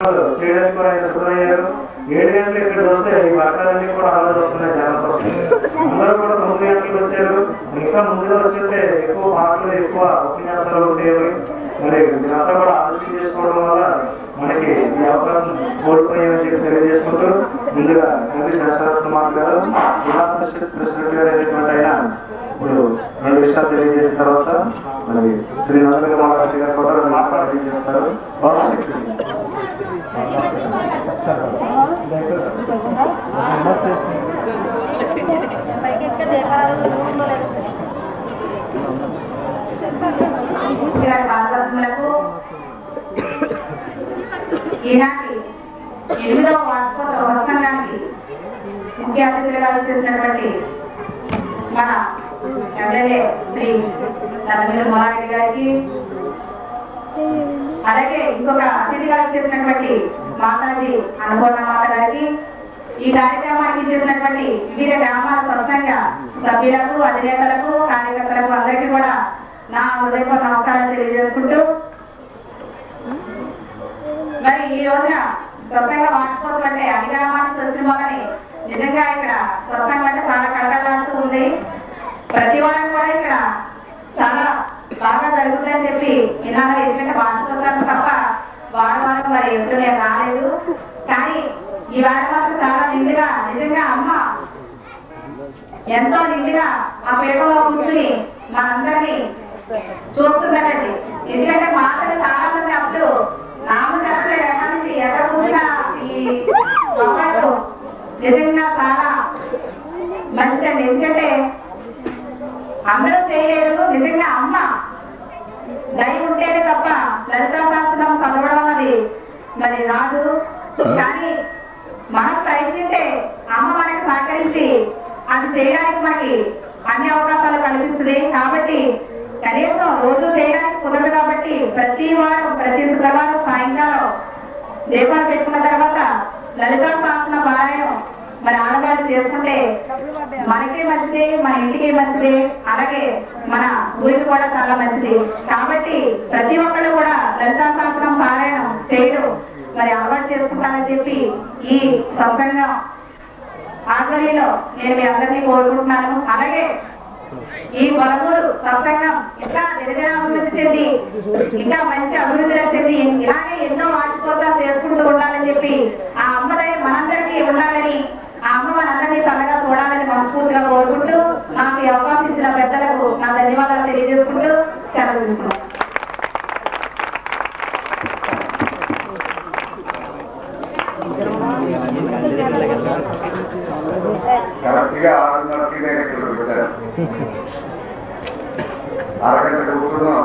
చేయడానికి కూడా ఆయన సిద్ధమయ్యారు ఏడు గంటలు ఇక్కడ వస్తే ఈ వర్గాలన్నీ కూడా హాజరు వస్తున్నాయి జనం అందరూ కూడా తొమ్మిది గంటలకు వచ్చారు ఇంకా ముందుగా వచ్చింటే ఎక్కువ పాటలు ఎక్కువ ఉపన్యాసాలు ఉండేవి మరి కూడా ఆలోచన చేసుకోవడం వల్ల మనకి ఈ అవకాశం కోల్పోయామని చెప్పి తెలియజేసుకుంటూ ముందుగా ఎంపీ దశరథ్ కుమార్ గారు జిల్లా పరిషత్ ప్రెసిడెంట్ గారు అయినటువంటి ఆయన ఇప్పుడు రెండు విషయాలు తెలియజేసిన తర్వాత మరి శ్రీ నందన కుమార్ గారు కూడా రెండు తెలియజేస్తారు ఈనాటి ఎనిమిదవ వార్షికోత్సవ ప్రసంగానికి ముఖ్య అతిథిగా చేసినటువంటి మన ఎమ్మెల్యే శ్రీ నల్లమీరు మోనారెడ్డి గారికి అలాగే ఇంకొక అతిథిగా చేసినటువంటి మాతాజీ అన్నపూర్ణ మాత గారికి ఈ కార్యక్రమానికి చేసినటువంటి వివిధ గ్రామాల సత్సంగ సభ్యులకు అధినేతలకు కార్యకర్తలకు అందరికీ కూడా నా హృదయపూర్వ నమస్కారాలు తెలియజేసుకుంటూ మరి ఈ రోజున స్వచ్ఛంగా వాడుకోవడం అంటే అన్ని గ్రామానికి వచ్చిన వాళ్ళని నిజంగా ఇక్కడ స్వచ్ఛంగా అంటే చాలా కడకలాడుతూ ఉంది. ప్రతి వారం కూడా ఇక్కడ చాలా బాగా జరుగుతుందని చెప్పి ఇలా ఎందుకంటే వాడుకోవడం తప్ప వారం వారం మరి ఎప్పుడు నేను రాలేదు. కానీ ఈ వారం మాత్రం చాలా నిండుగా నిజంగా అమ్మ ఎంతో నిండుగా ఆ పీఠంలో కూర్చుని మనందరినీ చూస్తుందటండి. ఎందుకంటే మాటలు చాలా మంది అప్పుడు నామకరణలు ఎక్కడి నుంచి ఎక్కడ కూర్చున్నా ఈ నిజంగా చాలా మంచిదండి. ఎందుకంటే అందరూ చేయలేరు నిజంగా అమ్మ దయ ఉంటేనే తప్ప లలితా శాస్త్రం చదవడం అది మరి రాదు. కానీ మనం ప్రయత్నిస్తే అమ్మ మనకు సహకరించి అది చేయడానికి మనకి అన్ని అవకాశాలు కల్పిస్తుంది. కాబట్టి కనీసం రోజు చేయడానికి కుదరదు కాబట్టి ప్రతి వారం ప్రతి శుక్రవారం సాయంకాలం దీపాలు పెట్టుకున్న తర్వాత లలితా శాసన పారాయణం మరి ఆడవాళ్ళు చేసుకుంటే మనకే మంచిది మన ఇంటికి మంచిది అలాగే మన ఊరికి కూడా చాలా మంచిది. కాబట్టి ప్రతి ఒక్కరు కూడా లలితా శాసనం పారాయణం చేయడం మరి అలవాటు చేసుకుంటానని చెప్పి ఈ సత్సంగం ఆధ్వర్యంలో నేను మీ అందరినీ కోరుకుంటున్నాను. అలాగే ఈ కొలమూరు సత్సంగం ఇంకా దినదిన అభివృద్ధి చెంది ఇంకా మంచి అభివృద్ధిలో చెంది ఇలాగే ఎన్నో వాటికోసాలు చేసుకుంటూ ఉండాలని చెప్పి ఆ అమ్మదయ మనందరికీ ఉండాలని ఆ అమ్మ మనందరినీ చల్లగా చూడాలని మనస్ఫూర్తిగా కోరుకుంటూ నాకు ఈ అవకాశం ఇచ్చిన పెద్దలకు నా ధన్యవాదాలు తెలియజేసుకుంటూ కరెక్ట్గా ఆరున్నరకి నేను ఇక్కడ పెట్టాను అరగంట కూర్చున్నాం.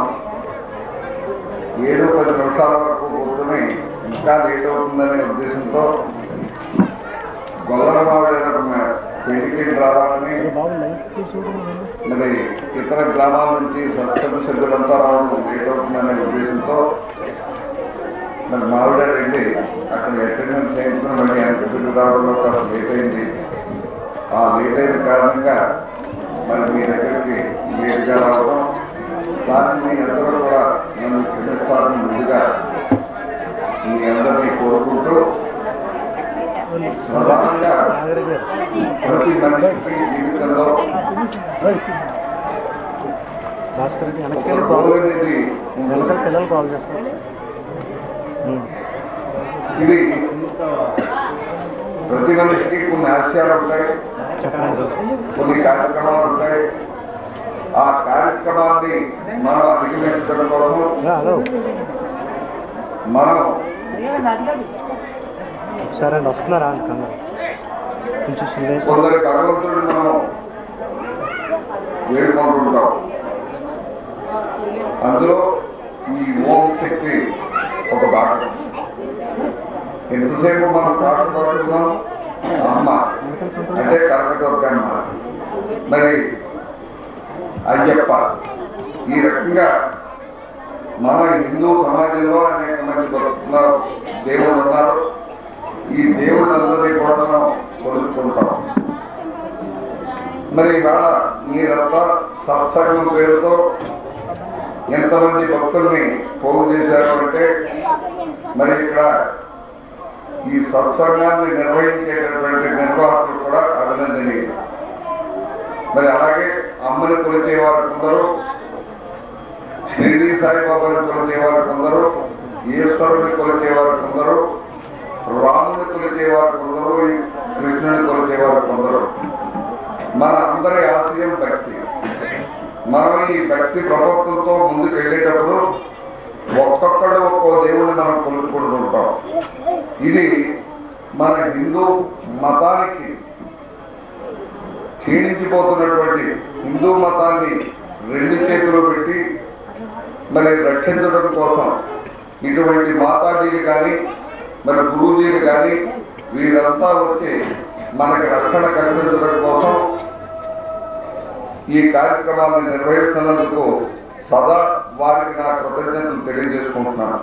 ఏడు పది నిమిషాల వరకు కూర్చుని ఇంకా లేట్ అవుతుందనే ఉద్దేశంతో గొల్లరమావిడ పెళ్ళికి రావాలని మరి ఇతర గ్రామాల నుంచి సత్సంగ సభ్యులంతా రావడం లేట్ అవుతుందనే ఉద్దేశంతో మరి మావిడ వెళ్ళి అక్కడ అటెండెన్స్ చేయించుకుని మళ్ళీ ఆయన పెళ్ళికి రావడంలో చాలా లేట్ అయింది. ఆ లేట్ అయిన కారణంగా మరి మీ దగ్గరికి లేట్గా రావడం దాన్ని మీ అందరూ కూడా నన్ను క్షమిస్తారని ముందుగా మీ అందరినీ కోరుకుంటూ ప్రధానంగా ప్రతి మనిషికి జీవితంలో. వెనకాల పిల్లలు కాల్ చేస్తారు. ఇది ప్రతి మనిషికి కొన్ని ఆశయాలు ఉంటాయి. కొన్ని కార్యక్రమాలు ఉంటాయి. ఆ కార్యక్రమాన్ని మనం అధిగమించడం కోసం మనం సరే వస్తున్నారా? కొంచెం కొందరి భగవంతుడిని మనం వేడుకుంటుంటాం. అందులో ఈ ఓం శక్తి ఒక భాగం ఎంతసేపు మనం పాడుకుంటున్నాం అమ్మ అంటే కనకదుర్గమ్మ మరి అయ్యప్ప ఈ రకంగా మన హిందూ సమాజంలో అనేక మంది భక్తులు దేవుళ్ళు ఉన్నారు. ఈ దేవుళ్ళందరినీ కూడా మనం కొలుచుకుంటాం. మరి ఇవాళ మీరంతా సత్సంగం పేరుతో ఎంతమంది భక్తుల్ని పోగు చేశారు అంటే మరి ఇక్కడ ఈ సత్సంగాన్ని నిర్వహించేటటువంటి నిర్వాహకులు కూడా అభినందనీయులు మరి అలాగే అమ్మని కొలిచే వారు కొందరు షిరిడి సాయిబాబాని కొలిచే వారు కొందరు ఈశ్వరుని కొలిచే వారు కొందరు రాముని కొలిచే వారు కొందరు కృష్ణుని కొలిచే వారు కొందరు. మన అందరి ఆశయం భక్తి. మనం ఈ భక్తి ప్రపత్తులతో ముందుకు వెళ్ళేటప్పుడు ఒక్కొక్కడు ఒక్కో దేవుని మనం కొలుచుకుంటూ ఉంటాం. ఇది మన హిందూ మతానికి క్షీణించిపోతున్నటువంటి హిందూ మతాన్ని రెండు చేతులు పెట్టి మరి రక్షించడం కోసం ఇటువంటి మాతాజీలు కానీ మన గురువుజీలు కానీ వీరంతా వచ్చి మనకి రక్షణ కల్పించడం కోసం ఈ కార్యక్రమాన్ని నిర్వహిస్తున్నందుకు సదా వారికి నా కృతజ్ఞతలు తెలియజేసుకుంటున్నాను.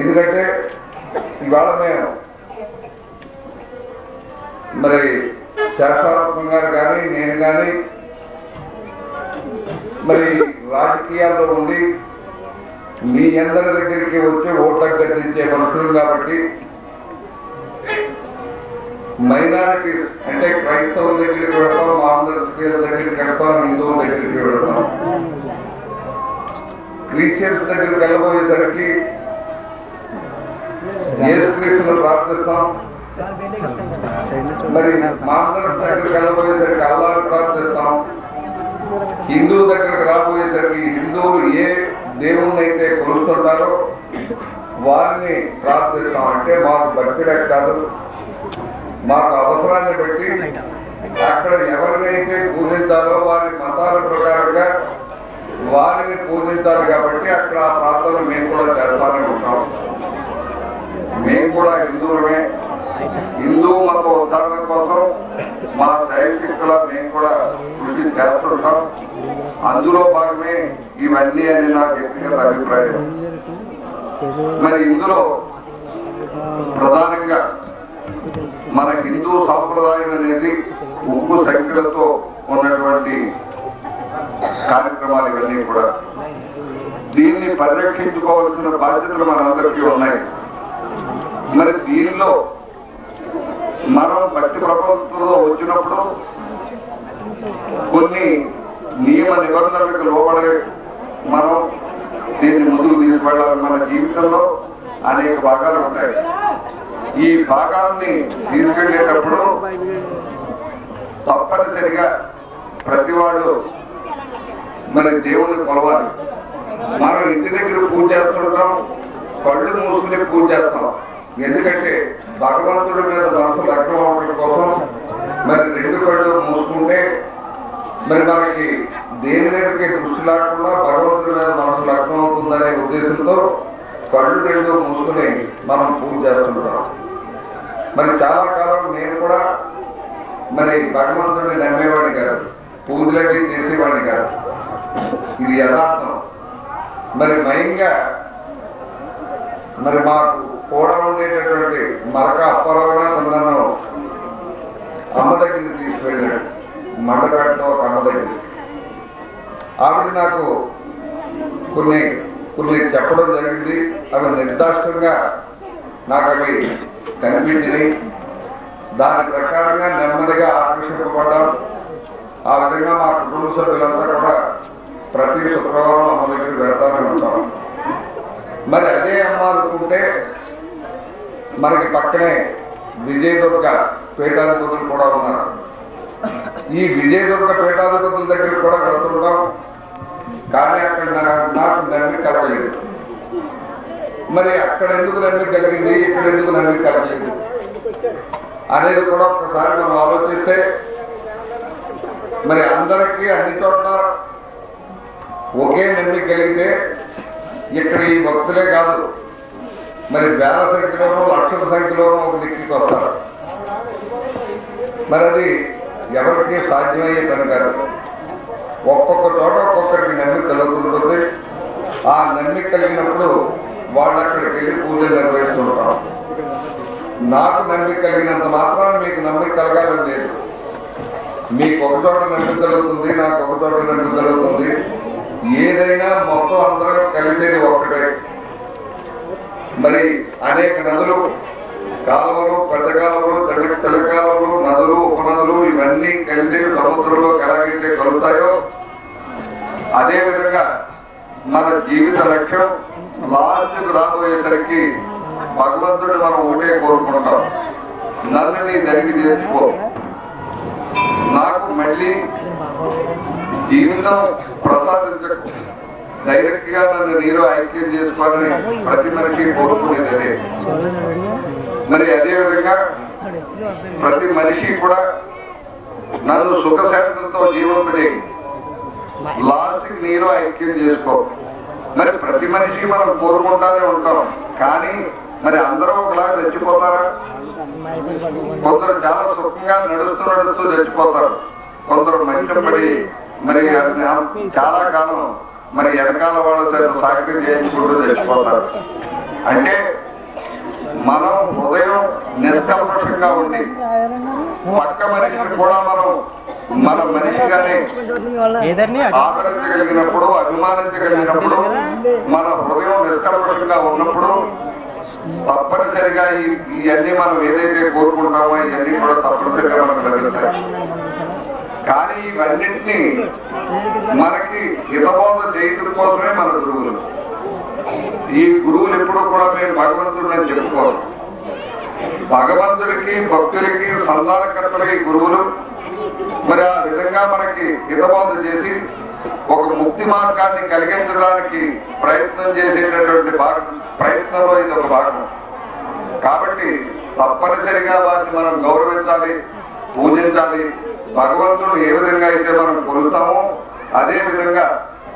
ఎందుకంటే ఇవాళ మేము మరి శేషారత్నం గారు కానీ నేను కానీ మరి రాజకీయాల్లో ఉండి మీ అందరి దగ్గరికి వచ్చి ఓట్లకు గట్టించే మనుషులు కాబట్టి మైనారిటీస్ అంటే క్రైస్తవుల దగ్గరికి వెళ్తాం మామూలు దగ్గరికి వెళ్తాం హిందువుల దగ్గరికి వెళ్తాం. క్రిస్టియన్స్ దగ్గరికి వెళ్ళబోయేసరికి యేసుక్రీస్తును ప్రార్థిస్తాం. మరి మామూలు దగ్గరికి వెళ్ళబోయేసరికి అల్లాని ప్రార్థిస్తాం. హిందూ దగ్గరకు రాబోయేసరికి హిందువులు ఏ దేవుణ్ణి అయితే కొలుస్తుంటారో వారిని ప్రార్థిస్తాం. అంటే మాకు భక్తి కాదు. మాకు అవసరాన్ని బట్టి అక్కడ ఎవరినైతే పూజించాలో వారి మతాల ప్రకారంగా వారిని పూజించాలి కాబట్టి అక్కడ ఆ ప్రార్థన మేము కూడా చేస్తానే ఉంటాం. మేము కూడా హిందువులమే. హిందూ మత ఉద్ధరణ కోసం మా సైనికుల మేము కూడా కృషి చేస్తుంటాం. అందులో భాగమే ఇవన్నీ అని నా వ్యక్తిగత అభిప్రాయం. మరి ఇందులో ప్రధానంగా మన హిందూ సాంప్రదాయం అనేది ఉప్పు సంఖ్యలతో ఉన్నటువంటి కార్యక్రమాలు ఇవన్నీ కూడా. దీన్ని పరిరక్షించుకోవాల్సిన బాధ్యతలు మనందరికీ ఉన్నాయి. మరి దీనిలో మనం భక్తి ప్రపంచంలో వచ్చినప్పుడు కొన్ని నియమ నిబంధనలకు లోబడే మనం దీన్ని ముందుకు తీసుకెళ్ళాలి మన జీవితంలో అనేక భాగాలు ఉంటాయి. ఈ భాగాల్ని తీసుకెళ్ళేటప్పుడు తప్పనిసరిగా ప్రతి వాళ్ళు మన దేవుని కొలవాలి. మనం ఇంటి దగ్గర పూజ చేస్తుంటాం కళ్ళు మూసుకుని పూజ చేస్తాం. ఎందుకంటే భగవంతుడి మీద మనసు లగ్నం అవ్వడం కోసం మరి రెండు కళ్ళు మూసుకుంటే మరి మనకి దేని మీదకి దృష్టి లేకుండా భగవంతుడి మీద మనసు లగ్నం అవుతుందనే ఉద్దేశంతో కళ్ళు రెండు మూసుకుని మనం పూజ చేస్తుంటాం. మరి చాలా కాలం నేను కూడా మరి భగవంతుడిని నమ్మేవాడిని కాదు. పూజలకి చేసేవాడిని కాదు. ఇది యథార్థం. మరి భయంగా మరి మాకు కూడా ఉండేటటువంటి మరక అప్పారావు నన్ను అమ్మ దగ్గరికి తీసుకెళ్ళాడు మండపేటలో ఒక అమ్మ దగ్గర ఆవిడ నాకు కొన్ని కొన్ని చెప్పడం జరిగింది. అవి నిర్దాష్టంగా నాకు అవి కనిపించినాయి. దాని ప్రకారంగా నెమ్మదిగా ఆకర్షింపబడ్డాం ఆ విధంగా మా కుటుంబ సభ్యులంతా కూడా శుక్రవారం అమ్మ దగ్గరికి వెళ్తామని ఉంటాం. మరి అదే అమ్మ అనుకుంటే మనకి పక్కనే విజయదుర్గ పీఠాధిపతులు కూడా ఉన్నారు. ఈ విజయదుర్గ పీఠాధిపతుల దగ్గరికి కూడా వెళుతుంటాం. కానీ అక్కడ నాకు నమ్మి కలగలేదు మరి అక్కడ ఎందుకు నమ్మి కలిగింది? ఇక్కడ ఎందుకు నమ్మి కలగలేదు అనేది కూడా ఒకసారి మనం ఆలోచిస్తే మరి అందరికీ అన్ని చోట్ల ఒకే నమ్మి కలిగితే ఇక్కడ ఈ భక్తులే కాదు. మరి వేల సంఖ్యలోనూ లక్షల సంఖ్యలోనూ ఒక దిక్కుకి వస్తారు. మరి అది ఎవరికి సాధ్యమయ్యే పని కాదు. ఒక్కొక్క చోట ఒక్కొక్కరికి నమ్మిక కలుగుతుంటుంది ఆ నమ్మిక కలిగినప్పుడు వాళ్ళు అక్కడికి వెళ్ళి పూజలు నిర్వహిస్తుంటారు నాకు నమ్మిక కలిగినంత మాత్రాన్ని మీకు నమ్మిక కలగాలని లేదు. మీకు ఒక చోట నమ్మిక కలుగుతుంది నాకు ఒక చోట నమ్మిక కలుగుతుంది. ఏదైనా మొత్తం అందరం కలిసేది ఒక్కటే. మరి అనేక నదులు కాలువలు పెద్ద కాలువలు తెల్ల తెల్ల కాలువలు నదులు ఉపనదులు ఇవన్నీ కలిసి సముద్రంలో ఎలాగైతే కలుగుతాయో? అదే విధంగా మన జీవిత లక్ష్యం లాస్ట్కు రాబోయేసరికి భగవంతుడు మనం ఒకటే కోరుకుంటాం. నన్ను నీ దరికి చేర్చుకో. నాకు మళ్ళీ జీవితం ప్రసాదించకు డైరెక్ట్గా నన్ను నీరు ఐక్యం చేసుకోవాలని ప్రతి మనిషి కోరుకునేది. అదే మరి అదేవిధంగా ప్రతి మనిషి కూడా నన్ను సుఖశాంతంతో జీవింపజేయి లాస్ట్ నీరు ఐక్యం చేసుకో. మరి ప్రతి మనిషి మనం కోరుకుంటానే ఉంటాం. కానీ మరి అందరూ ఒకలా చచ్చిపోతారా? కొందరు చాలా సుఖంగా నడుస్తూ నడుస్తూ చచ్చిపోతారు. కొందరు మంచం పడి మరి చాలా కాలం మరి వెనకాల వాళ్ళ చేత సాక్ష్యం చేయించుకుంటూ చచ్చిపోతారు. అంటే మనం హృదయం నిష్కల్మషంగా ఉండి పక్క మనిషిని కూడా మనం మన మనిషిగానే ఆదరించగలిగినప్పుడు అభిమానించగలిగినప్పుడు మన హృదయం నిష్కల్మషంగా ఉన్నప్పుడు తప్పనిసరిగా ఇవన్నీ మనం ఏదైతే కోరుకుంటామో ఇవన్నీ కూడా తప్పనిసరిగా మనకు లభిస్తాయి. కానీ ఇవన్నింటినీ మనకి హితబోధ చేయటం కోసమే మన గురువులు. ఈ గురువులు ఎప్పుడూ కూడా మేము భగవంతుడు అని చెప్పుకోరు. భగవంతుడికి భక్తులకి సంధానకర్తలకి గురువులు మరి ఆ విధంగా మనకి హితబోధ చేసి ఒక ముక్తి మార్గాన్ని కలిగించడానికి ప్రయత్నం చేసేటటువంటి భాగం ప్రయత్నంలో ఇది ఒక భాగం. కాబట్టి తప్పనిసరిగా వారిని మనం గౌరవించాలి పూజించాలి భగవంతుడు ఏ విధంగా అయితే మనం కొలుతామో అదే విధంగా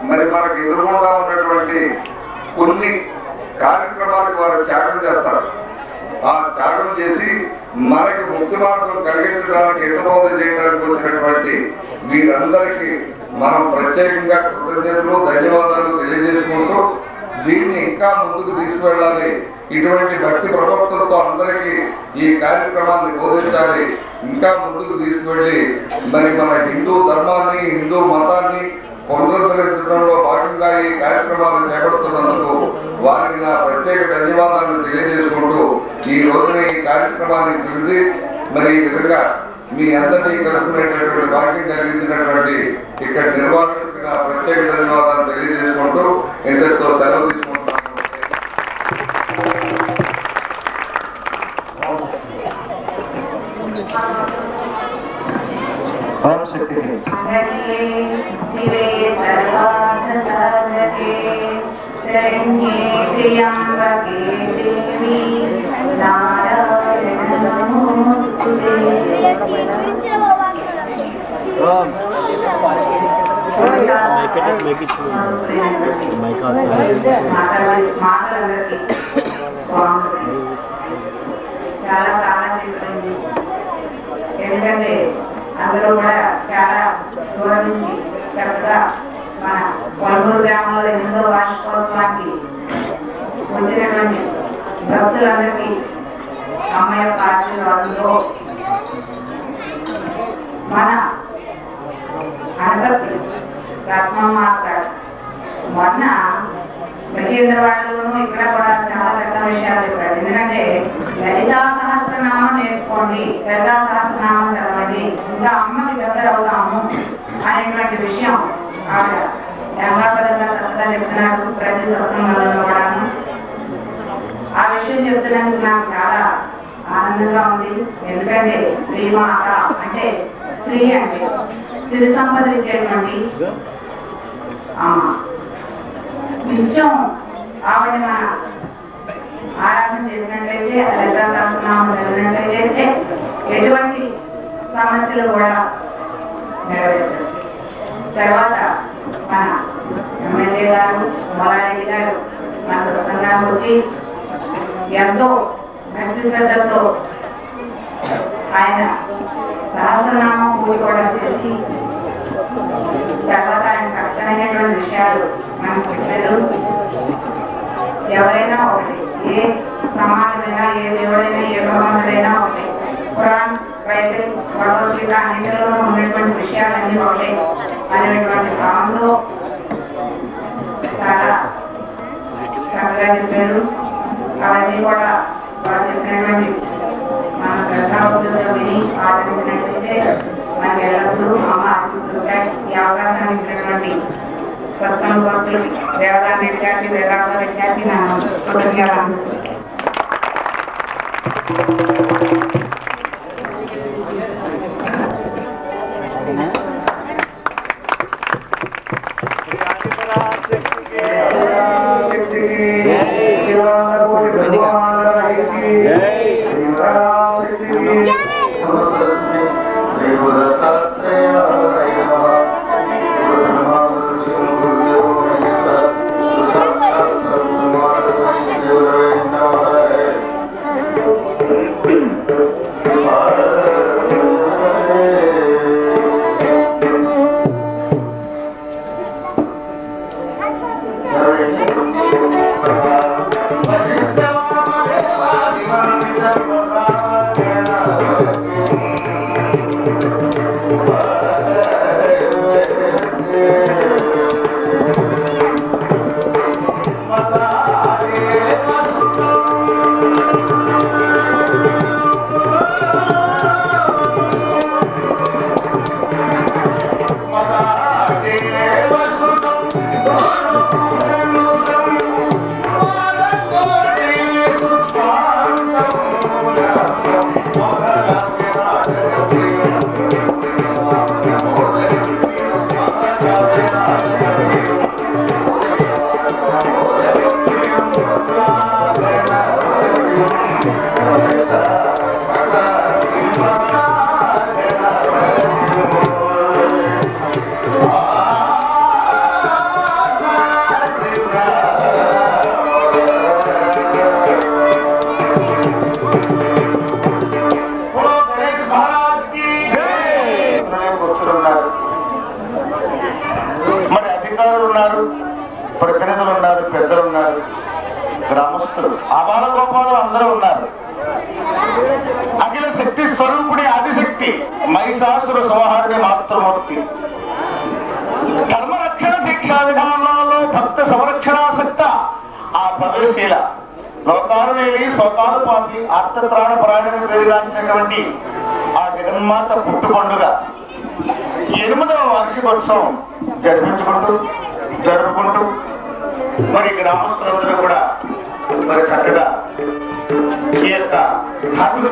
మరి మనకు ఎదురుగుండా ఉన్నటువంటి కొన్ని కార్యక్రమాలకు వారు త్యాగం చేస్తారు. ఆ త్యాగం చేసి మనకి ముక్తి మార్గం కలిగించడానికి హితబోధ చేయడానికి వచ్చినటువంటి వీరందరికీ మనం ప్రత్యేకంగా కృతజ్ఞతలు ధన్యవాదాలు తెలియజేసుకుంటూ దీన్ని ఇంకా ముందుకు తీసుకువెళ్ళాలి. ఇటువంటి భక్తి ప్రవక్తలతో అందరికీ ఈ కార్యక్రమాన్ని బోధించాలి. ఇంకా ముందుకు తీసుకువెళ్ళి మరి మన హిందూ ధర్మాన్ని హిందూ మతాన్ని పునరుద్ధరించడంలో భాగంగా ఈ కార్యక్రమాలు చేపడుతున్నందుకు వారికి నా ప్రత్యేక ధన్యవాదాలను తెలియజేసుకుంటూ ఈ రోజున ఈ కార్యక్రమాన్ని తెలిసి మరి ఈ విధంగా మీ అందరినీ కలుపుకునేటటువంటి భాగ్యం కలిగించినటువంటి ఇక్కడ నిర్వాహకులకు నా ప్రత్యేక ధన్యవాదాలు తెలియజేసుకుంటూ ఇంత सके Make it, make it slow. My God. భక్తులందరికీ అమ్మాయి యొక్క మన అనపర్తి రత్నమ్మ గారు మొన్న మహేంద్రవాడలోనూ ఇక్కడ కూడా చాలా పెద్ద విషయాలు చెప్పారు. ఎందుకంటే లలితా సహస్రనామం నేర్చుకోండి లలితా సహస్రనామం చదవండి ఇంకా అమ్మకి దగ్గర అవుతాము అనేటువంటి విషయం ఆవిడ. గంగాపదంగా చక్కగా చెప్తున్నారు ప్రతి సత్సంగంలో విషయం నాకు చాలా ఆనందంగా ఉంది. ఎందుకంటే శ్రీమాత అంటే స్త్రీ అంటే సిరి సంపద ఇచ్చేటువంటి నిత్యం ఆవిడ మన ఆరాధన చేసినట్లయితే లలితా సహస్రనామం చదివినట్లయితే ఎటువంటి సమస్యలు కూడా నెరవేరుతాయి తర్వాత మన ఎమ్మెల్యే గారు మల్లారెడ్డి గారు మన సొంతంగా వచ్చి ఎంతో భక్తి శ్రద్ధలతో ఆయన సహస్రనామం పూజ కూడా చేసి తర్వాత ఆయన కష్టమైనటువంటి విషయాలు మనం చెప్పారు. ఎవరైనా ఒకటి ఏ సమాజమైనా ఏ దేవుడైనా ఏ భగవంతుడైనా ఒకటి ఖురాన్ బైబిల్ భగవద్గీత అన్నింటిలో ఉన్నటువంటి విషయాలన్నీ ఒకటి అనేటువంటి భావంతో చాలా చక్కగా చెప్పారు. అవన్నీ కూడా వారు చెప్పినటువంటి మన శ్రద్ధాబుద్ధులతో విని ఆచరించినట్లయితే మనకి ఎల్లప్పుడూ అమ్మ ఆశిస్తుంటాయి ఈ అవకాశాన్ని ఇచ్చినటువంటి సత్సం భక్తులు దేవదాన విద్యార్థి వేదాంత విద్యార్థి నా కృతజ్ఞతలు మరి అపార అబాల గోపాలు అందరూ ఉన్నారు. అఖిల శక్తి స్వరూపుడి ఆదిశక్తి మహిషాసుర సంహారుడి మాతృమూర్తి. ధర్మరక్షణ దీక్షా విధానాల్లో భక్త సంరక్షణాసక్త ఆ పదశీల లోకాలు వేలి శోకాలు పాపి ఆర్తత్రాణ పరాయణం పెరిగాల్సినటువంటి ఆ జగన్మాత పుట్టు పండుగ ఎనిమిదవ వార్షికోత్సవం జరిపించుకుంటూ జరుపుకుంటూ మరి గ్రామస్తులందరూ కూడా మరి చక్కగా ఈ యొక్క హక్కులు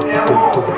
tum, tum, tum.